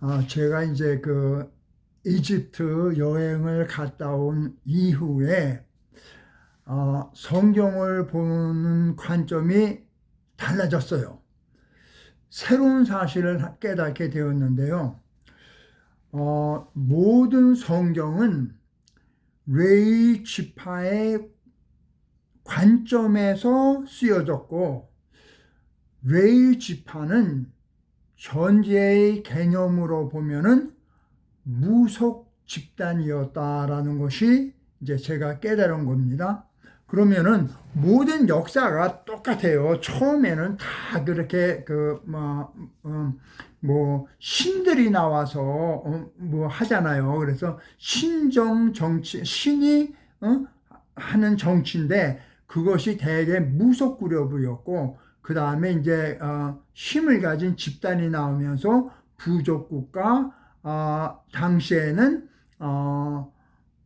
아, 제가 이제 그 이집트 여행을 갔다 온 이후에 어, 성경을 보는 관점이 달라졌어요. 새로운 사실을 깨닫게 되었는데요. 어, 모든 성경은 레이 지파의 관점에서 쓰여졌고 레이 지파는 현재의 개념으로 보면은 무속 집단이었다라는 것이 이제 제가 깨달은 겁니다. 그러면은 모든 역사가 똑같아요. 처음에는 다 그렇게 그뭐 음, 뭐 신들이 나와서 어, 뭐 하잖아요. 그래서 신정 정치 신이 어? 하는 정치인데 그것이 대개 무속 그룹이었고 그 다음에 이제 어, 힘을 가진 집단이 나오면서 부족 국가 어, 당시에는 어,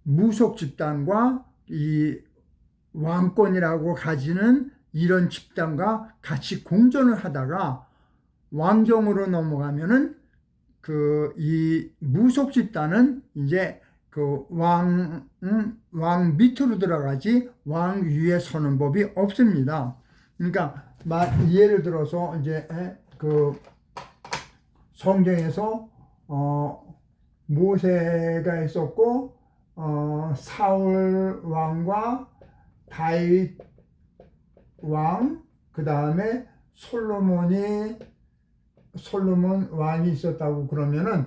무속 집단과 이 왕권이라고 가지는 이런 집단과 같이 공존을 하다가 왕정으로 넘어가면은 그 이 무속 집단은 이제 그 왕, 음, 왕 밑으로 들어가지 왕 위에 서는 법이 없습니다. 그러니까 예를 들어서 이제 그 성경에서 어 모세가 있었고 어 사울 왕과 다윗 왕, 그 다음에 솔로몬이 솔로몬 왕이 있었다고 그러면은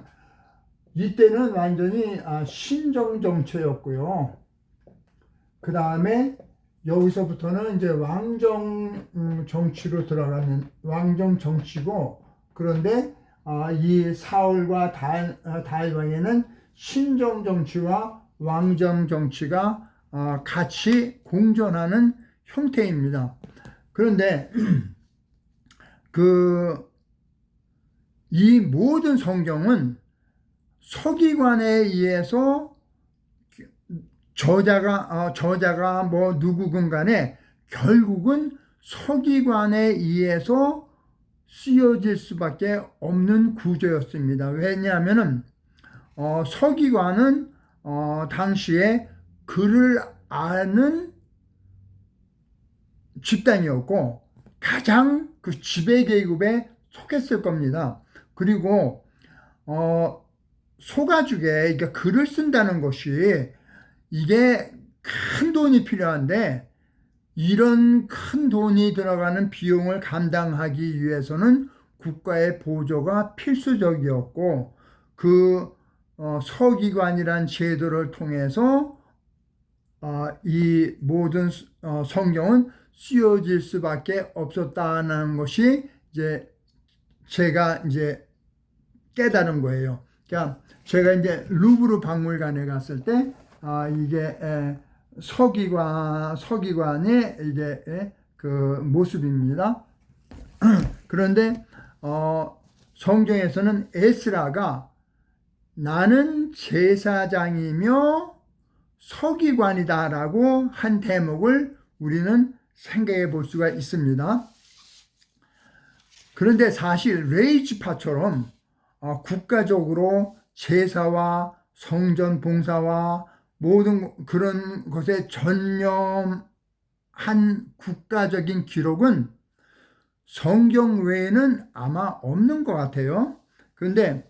이때는 완전히 아, 신정 정체였고요. 그 다음에 여기서부터는 이제 왕정 음, 정치로 들어가는 왕정 정치고 그런데 아, 이 사울과 아, 다윗 왕에는 신정 정치와 왕정 정치가 같이 공존하는 형태입니다. 그런데 그 이 모든 성경은 서기관에 의해서 저자가 어, 저자가 뭐 누구건 간에 결국은 서기관에 의해서 쓰여질 수밖에 없는 구조였습니다. 왜냐하면은 어, 서기관은 어, 당시에 글을 아는 집단이었고 가장 그 지배 계급에 속했을 겁니다. 그리고 어, 소가죽에 그러니까 글을 쓴다는 것이 이게 큰 돈이 필요한데 이런 큰 돈이 들어가는 비용을 감당하기 위해서는 국가의 보조가 필수적이었고 그 어, 서기관이란 제도를 통해서 어, 이 모든 어, 성경은 쓰여질 수밖에 없었다는 것이 이제 제가 이제 깨달은 거예요. 그러니까 제가 이제 루브르 박물관에 갔을 때 아, 이게 에, 서기관 서기관의 이게 에, 그 모습입니다. 그런데 어, 성경에서는 에스라가 나는 제사장이며 서기관이다라고 한 대목을 우리는 생각해 볼 수가 있습니다. 그런데 사실 레이지파처럼 어, 국가적으로 제사와 성전 봉사와 모든 그런 것에 전념한 국가적인 기록은 성경 외에는 아마 없는 것 같아요. 그런데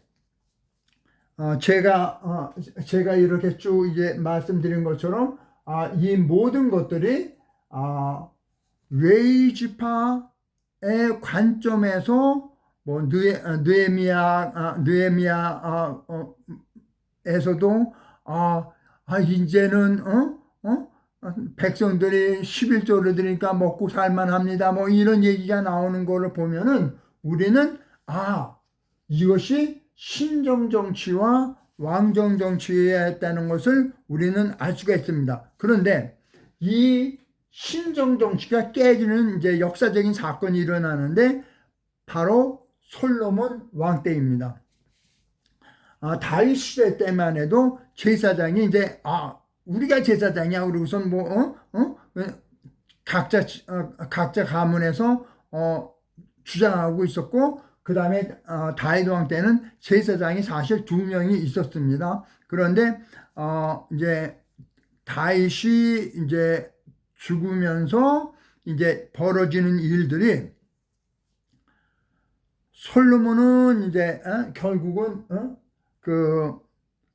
어, 제가 어, 제가 이렇게 쭉 이제 말씀드린 것처럼 아, 이 모든 것들이 아, 웨이지파의 관점에서 뭐 느에, 느에미아 아, 느에미아 아, 어, 에서도 아, 아 이제는 어? 어? 백성들이 11조를 드니까 먹고 살만합니다. 뭐 이런 얘기가 나오는 거를 보면은 우리는 아 이것이 신정 정치와 왕정 정치였다는 것을 우리는 알 수가 있습니다. 그런데 이 신정 정치가 깨지는 이제 역사적인 사건이 일어나는데 바로 솔로몬 왕 때입니다. 아, 다윗 시대 때만 해도 제사장이 이제 아 우리가 제사장이야 그러고선 뭐 어? 어? 각자 어, 각자 가문에서 어 주장하고 있었고 그그 다음에 어, 다윗 왕 때는 제사장이 사실 두 명이 있었습니다. 그런데 어, 이제 다윗이 이제 죽으면서 이제 벌어지는 일들이 솔로몬은 이제 어? 결국은 어? 그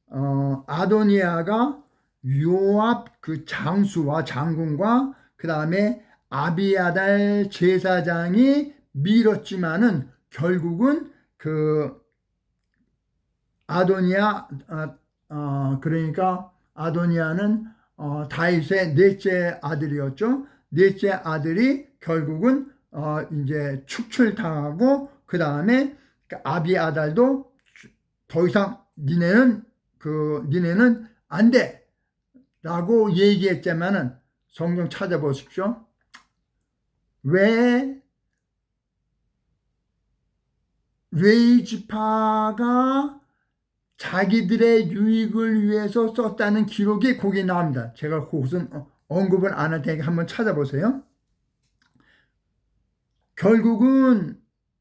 어, 아도니아가 요압 그 장수와 장군과 그 다음에 아비아달 제사장이 밀었지만은 결국은 그 아도니아 어, 어, 그러니까 아도니아는 어, 다윗의 넷째 아들이었죠. 넷째 아들이 결국은 어, 이제 축출당하고 그 다음에 아비아달도 더 이상 니네는 그 니네는 안 돼 라고 얘기했지만은 성경 찾아보십시오. 왜 레이지파가 자기들의 유익을 위해서 썼다는 기록이 거기 나옵니다. 제가 그것은 언급을 안 할 테니까 한번 찾아보세요. 결국은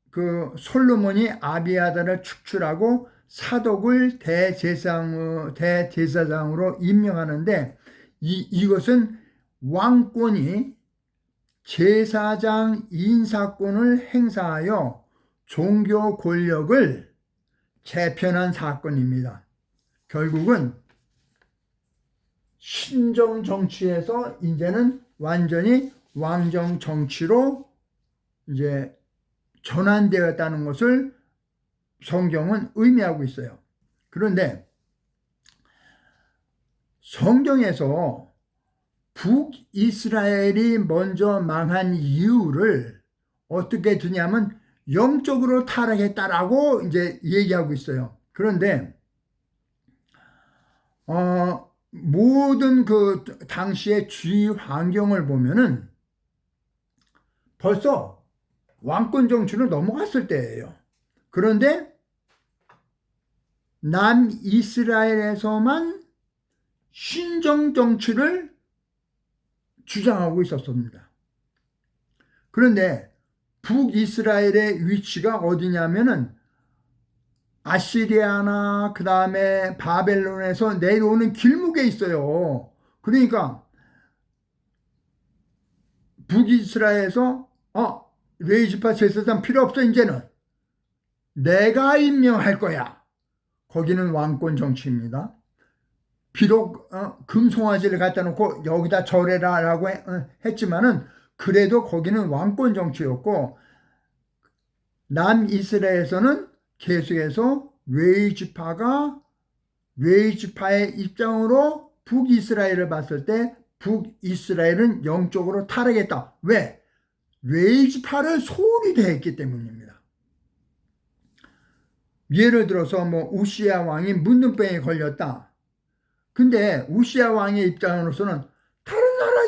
그 솔로몬이 아비아다를 축출하고 사독을 대제사장, 대제사장으로 임명하는데 이, 이것은 왕권이 제사장 인사권을 행사하여 종교 권력을 재편한 사건입니다. 결국은 신정 정치에서 이제는 완전히 왕정 정치로 이제 전환되었다는 것을 성경은 의미하고 있어요. 그런데 성경에서 북이스라엘이 먼저 망한 이유를 어떻게 두냐면 영적으로 타락했다라고 이제 얘기하고 있어요. 그런데 어, 모든 그 당시의 주위 환경을 보면은 벌써 왕권 정치로 넘어갔을 때예요. 그런데 남이스라엘에서만 신정 정치를 주장하고 있었습니다. 그런데 북이스라엘의 위치가 어디냐면은 아시리아나 그 다음에 바벨론에서 내려오는 길목에 있어요. 그러니까 북이스라엘에서 어 레이지파 제사장 필요 없어 이제는 내가 임명할 거야. 거기는 왕권 정치입니다. 비록 어, 금송아지를 갖다 놓고 여기다 절해라라고 어, 했지만은 그래도 거기는 왕권 정치였고 남이스라엘에서는 계속해서 웨이지파가 웨이지파의 입장으로 북이스라엘을 봤을 때 북이스라엘은 영적으로 타락했다. 왜? 웨이지파를 소홀히 대했기 때문입니다. 예를 들어서 뭐 우시아 왕이 문둥병에 걸렸다. 근데 우시아 왕의 입장으로서는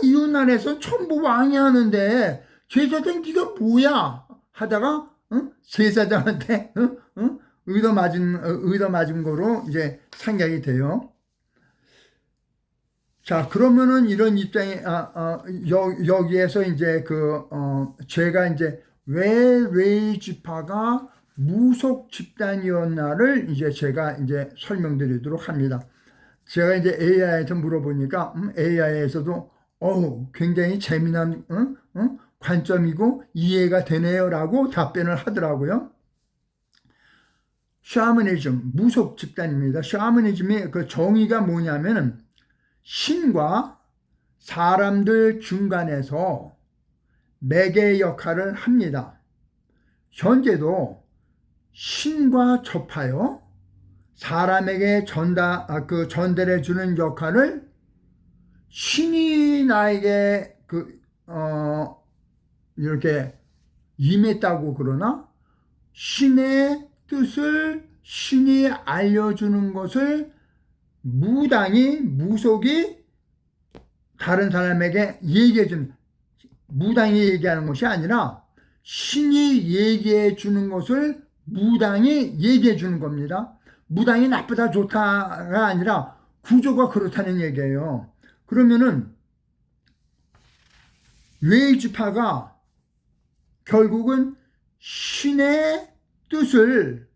이웃 나라에서 전부 왕이 하는데 제사장 네가 뭐야 하다가 어? 제사장한테 어? 어? 의도 맞은 어, 의도 맞은 거로 이제 생각이 돼요. 자 그러면은 이런 입장에 아, 아, 여, 여기에서 이제 그 어, 제가 이제 왜 레이 지파가 무속 집단이었나를 이제 제가 이제 설명드리도록 합니다. 제가 이제 AI에서 물어보니까 음, AI에서도 어 굉장히 재미난 어? 어? 관점이고 이해가 되네요라고 답변을 하더라고요. 샤머니즘 무속 집단입니다. 샤머니즘의 그 정의가 뭐냐면은 신과 사람들 중간에서 매개 역할을 합니다. 현재도 신과 접하여 사람에게 전다 아, 그 전달해 주는 역할을 신이 나에게 그, 어, 이렇게 임했다고 그러나 신의 뜻을 신이 알려주는 것을 무당이, 무속이 다른 사람에게 얘기해 주는, 무당이 얘기하는 것이 아니라 신이 얘기해 주는 것을 무당이 얘기해 주는 겁니다. 무당이 나쁘다 좋다가 아니라 구조가 그렇다는 얘기예요. 그러면은 웨이지파가 결국은 신의 뜻을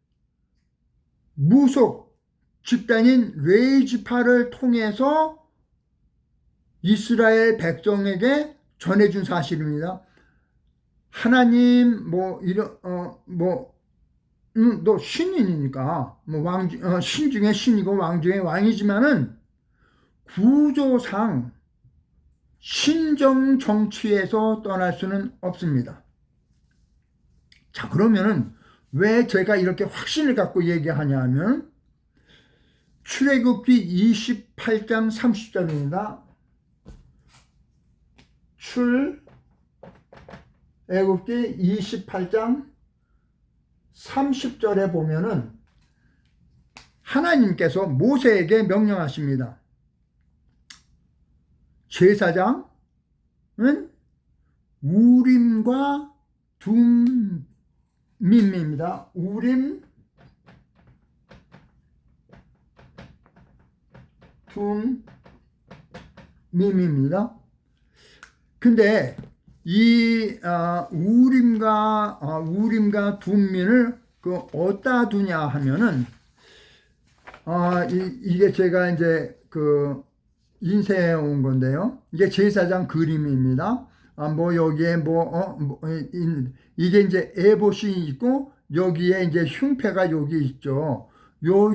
무속 집단인 레이지파를 통해서 이스라엘 백성에게 전해준 사실입니다. 하나님 뭐 이런 어뭐 음, 너 신인이니까 뭐 왕 어, 신 중에 신이고 왕 중에 왕이지만은 구조상 신정 정치에서 떠날 수는 없습니다. 자 그러면은 왜 제가 이렇게 확신을 갖고 얘기하냐 하면 출애굽기 28장 30절입니다. 출애굽기 28장 30절에 보면은 하나님께서 모세에게 명령하십니다. 제사장은 우림과 둠밈입니다. 우림 둠밈입니다. 근데 이 어, 우림과 어, 우림과 둠민을 그 어디다 두냐 하면은 아, 이, 이게 제가 이제 그 인쇄해 온 건데요. 이게 제사장 그림입니다. 아, 뭐 여기에 뭐, 어, 뭐 이, 이게 이제 에봇이 있고 여기에 이제 흉패가 여기 있죠. 요,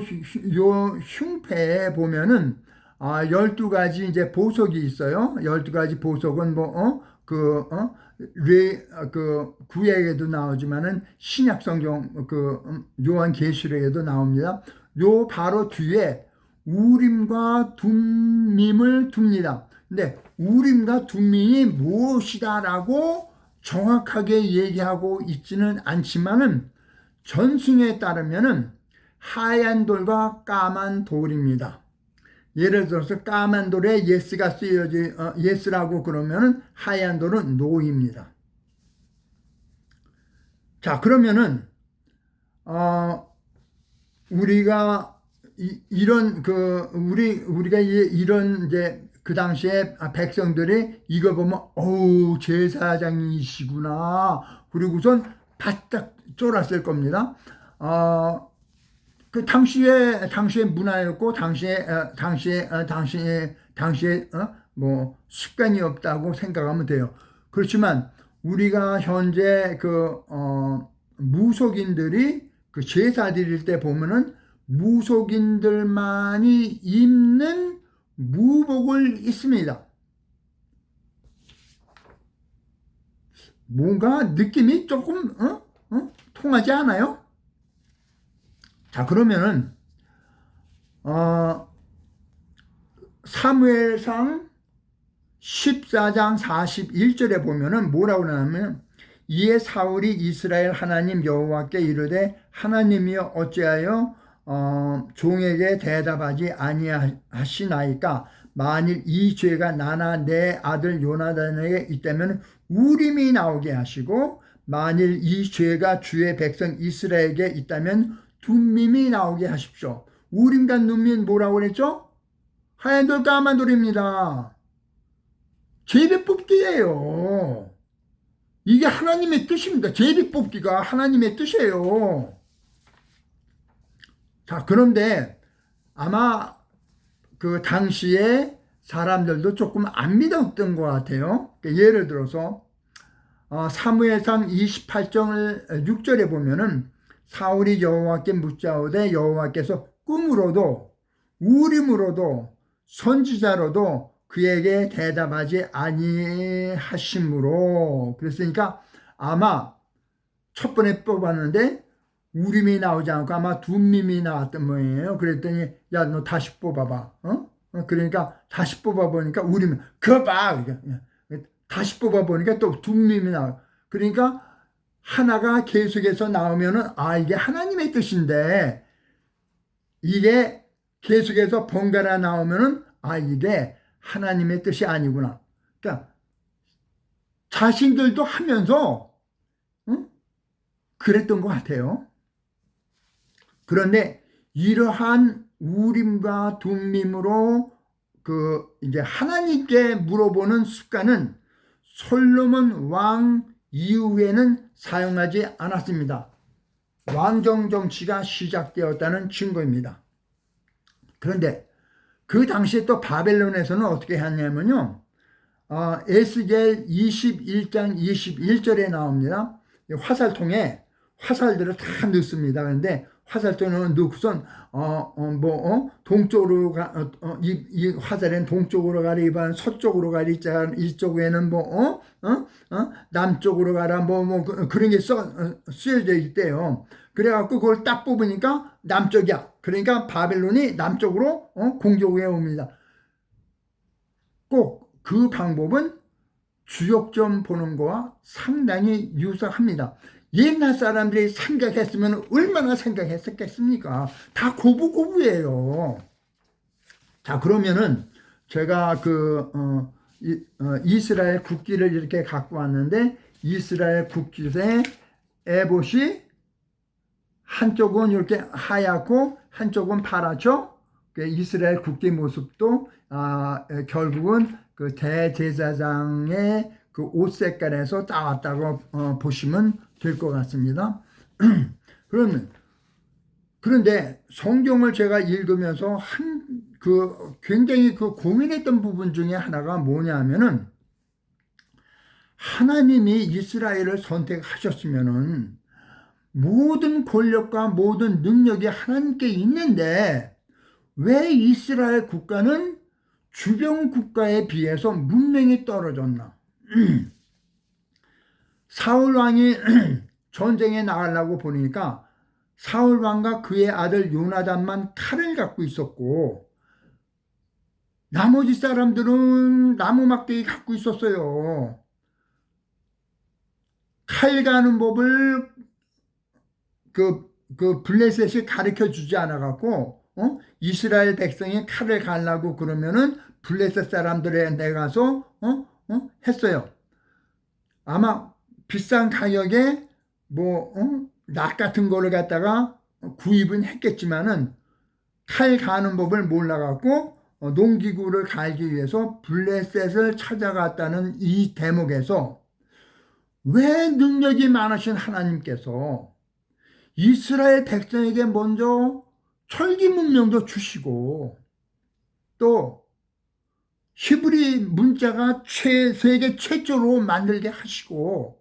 요 흉패에 보면은 아, 12가지 이제 보석이 있어요. 12가지 보석은 뭐, 어, 그, 어, 레, 그, 구약에도 나오지만은 신약 성경, 그, 음, 요한 계시록에도 나옵니다. 요 바로 뒤에 우림과 둠밈을 둡니다. 근데 우림과 둠밈이 무엇이다라고 정확하게 얘기하고 있지는 않지만은 전승에 따르면은 하얀 돌과 까만 돌입니다. 예를 들어서 까만 돌에 예스가 쓰여지 어, 예스라고 그러면은 하얀 돌은 노입니다. 자 그러면은 어 우리가 이, 런그 우리 우리가 이런 이제 그 당시에 백성들이 이거 보면 어우 제사장이시구나 그리고선 바짝 쫄았을 겁니다. 어, 그 당시에 당시의 문화였고 당시에 어, 당시에 어, 당시에 당시에 어, 뭐 습관이 없다고 생각하면 돼요. 그렇지만 우리가 현재 그 어, 무속인들이 그 제사 드릴 때 보면은 무속인들만이 입는 무복을 있습니다. 뭔가 느낌이 조금 어? 어? 통하지 않아요? 자 그러면은 어, 사무엘상 14장 41절에 보면은 뭐라고 하냐면 이에 사울이 이스라엘 하나님 여호와께 이르되 하나님이여 어찌하여 어, 종에게 대답하지 아니하시나이까? 만일 이 죄가 나나 내 아들 요나단에게 있다면 우림이 나오게 하시고 만일 이 죄가 주의 백성 이스라엘에게 있다면 둠밈이 나오게 하십시오. 우림과 눈민 뭐라고 그랬죠? 하얀 돌 까만 돌입니다. 제비 뽑기예요. 이게 하나님의 뜻입니다. 제비 뽑기가 하나님의 뜻이에요. 자, 그런데 아마 그 당시에 사람들도 조금 안 믿었던 것 같아요. 그러니까 예를 들어서 어, 사무엘상 28장 6절에 보면은 사울이 여호와께 묻자오되 여호와께서 꿈으로도 우림으로도 선지자로도 그에게 대답하지 아니하심으로 그랬으니까 아마 첫 번에 뽑았는데 우림이 나오지 않고 아마 둠밈이 나왔던 모양이에요. 그랬더니 야 너 다시 뽑아봐. 어? 어? 그러니까 다시 뽑아보니까 우림이 그거 봐. 다시 뽑아보니까 또 둠밈이 나와. 그러니까 하나가 계속해서 나오면은 아 이게 하나님의 뜻인데 이게 계속해서 번갈아 나오면은 아 이게 하나님의 뜻이 아니구나. 그러니까 자신들도 하면서 응? 그랬던 것 같아요. 그런데 이러한 우림과 둠밈으로 그 이제 하나님께 물어보는 습관은 솔로몬 왕 이후에는 사용하지 않았습니다. 왕정 정치가 시작되었다는 증거입니다. 그런데 그 당시에 또 바벨론에서는 어떻게 했냐면요. 어, 에스겔 21장 21절에 나옵니다. 이 화살통에 화살들을 다 넣습니다. 그런데 화살통을 넣고선 어, 어, 뭐, 어? 동쪽으로 가, 어, 어, 이, 이 화살엔 동쪽으로 가리반, 서쪽으로 가리 자, 이쪽에는 뭐, 어? 어? 어? 남쪽으로 가라, 뭐, 뭐, 그, 그런 게 써, 어, 쓰여져 있대요. 그래갖고 그걸 딱 뽑으니까 남쪽이야. 그러니까 바벨론이 남쪽으로, 어? 공격해 옵니다. 꼭 그 방법은 주역점 보는 거와 상당히 유사합니다. 옛날 사람들이 생각했으면 얼마나 생각했었겠습니까? 다 고부고부예요. 자, 그러면은 제가 그, 어, 이, 어, 이스라엘 국기를 이렇게 갖고 왔는데, 이스라엘 국기에 에봇이 한쪽은 이렇게 하얗고, 한쪽은 파랗죠? 그 이스라엘 국기 모습도, 아, 에, 결국은 그 대제사장의 그 옷 색깔에서 따왔다고 어, 보시면 될 것 같습니다. 그러면 그런데 성경을 제가 읽으면서 한 그 굉장히 그 고민했던 부분 중에 하나가 뭐냐면은 하나님이 이스라엘을 선택하셨으면은 모든 권력과 모든 능력이 하나님께 있는데 왜 이스라엘 국가는 주변 국가에 비해서 문명이 떨어졌나? 사울 왕이 전쟁에 나가려고 보니까 사울 왕과 그의 아들 요나단만 칼을 갖고 있었고 나머지 사람들은 나무 막대기 갖고 있었어요. 칼 가는 법을 그, 그 블레셋이 가르쳐 주지 않아 갖고 어? 이스라엘 백성이 칼을 갈라고 그러면은 블레셋 사람들에 내가서 어? 어? 했어요. 아마 비싼 가격에 뭐, 어? 낙 같은 거를 갖다가 구입은 했겠지만은 칼 가는 법을 몰라갖고 어, 농기구를 갈기 위해서 블레셋을 찾아갔다는 이 대목에서 왜 능력이 많으신 하나님께서 이스라엘 백성에게 먼저 철기 문명도 주시고 또 히브리 문자가 최, 세계 최초로 만들게 하시고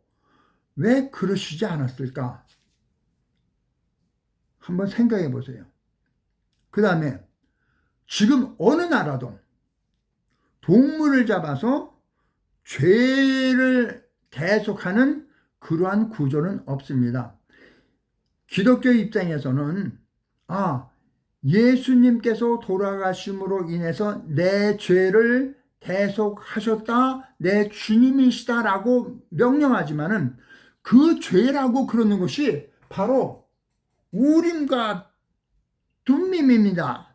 왜 그러시지 않았을까? 한번 생각해 보세요. 그 다음에 지금 어느 나라도 동물을 잡아서 죄를 계속하는 그러한 구조는 없습니다. 기독교 입장에서는 아 예수님께서 돌아가심으로 인해서 내 죄를 대속하셨다, 내 주님이시다라고 명령하지만은 그 죄라고 그러는 것이 바로 우림과 둠밈입니다.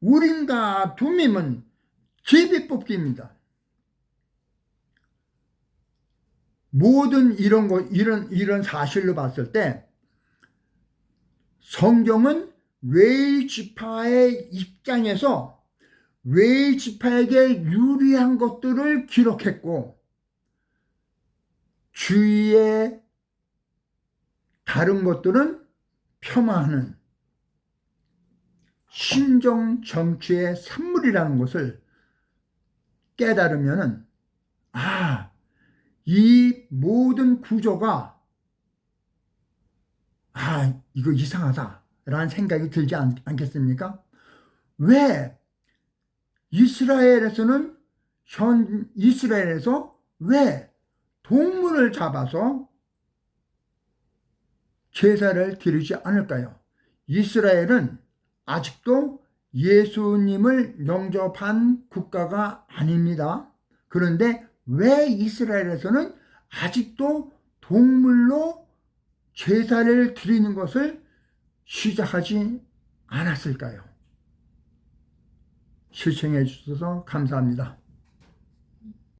우림과 둠밈은 제비뽑기입니다. 모든 이런 거 이런 이런 사실로 봤을 때 성경은 웨이 지파의 입장에서 웨이 지파에게 유리한 것들을 기록했고 주위의 다른 것들은 폄하하는 신정 정치의 산물이라는 것을 깨달으면은 아, 이 모든 구조가 아, 이거 이상하다. 라는 생각이 들지 않, 않겠습니까? 왜 이스라엘에서는 현 이스라엘에서 왜 동물을 잡아서 제사를 드리지 않을까요? 이스라엘은 아직도 예수님을 영접한 국가가 아닙니다. 그런데 왜 이스라엘에서는 아직도 동물로 제사를 드리는 것을 시작하지 않았을까요? 시청해 주셔서 감사합니다.